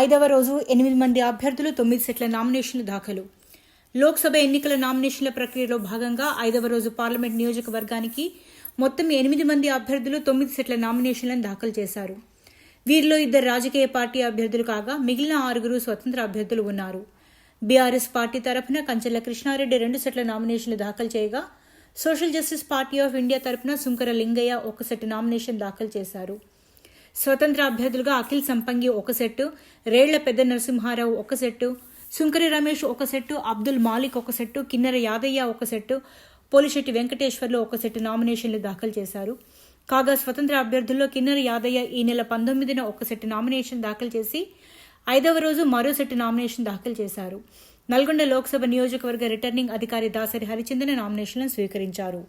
ఐదవ రోజు ఎనిమిది మంది అభ్యర్థులు తొమ్మిది సెట్ల నామినేషన్లు దాఖలు. లోక్సభ ఎన్నికల నామినేషన్ల ప్రక్రియలో భాగంగా ఐదవ రోజు పార్లమెంట్ నియోజకవర్గానికి మొత్తం ఎనిమిది మంది అభ్యర్థులు తొమ్మిది సెట్ల నామినేషన్లను దాఖలు చేశారు. వీరిలో ఇద్దరు రాజకీయ పార్టీ అభ్యర్థులు కాగా మిగిలిన ఆరుగురు స్వతంత్ర అభ్యర్థులు ఉన్నారు. బీఆర్ఎస్ పార్టీ తరఫున కంచెల కృష్ణారెడ్డి రెండు సెట్ల నామినేషన్లు దాఖలు చేయగా social justice party of India తరఫున సుంకర లింగయ్య ఒక సెట్ నామినేషన్ దాఖలు చేశారు. స్వతంత్ర అభ్యర్థులుగా అఖిల్ సంపంగి ఒక సెట్టు రేళ్ళ పెద్ద నరసింహారావు ఒక సెట్టు సుంకరి రమేష్ ఒక సెట్టు అబ్దుల్ మాలిక్ ఒక సెట్టు కిన్నెర యాదయ్య ఒక సెట్టు పోలిశెట్టి వెంకటేశ్వర్లు ఒక సెట్టు నామినేషన్లు దాఖలు చేశారు. కాగా స్వతంత్ర అభ్యర్థుల్లో కిన్నెర యాదయ్య ఈ నెల పంతొమ్మిదిన ఒక సెట్ నామినేషన్ దాఖలు చేసి ఐదవ రోజు మరో సెట్ నామినేషన్ దాఖలు చేశారు. నల్గొండ లోక్సభ నియోజకవర్గ రిటర్నింగ్ అధికారి దాసరి హరిచందన నామినేషన్లను స్వీకరించారు.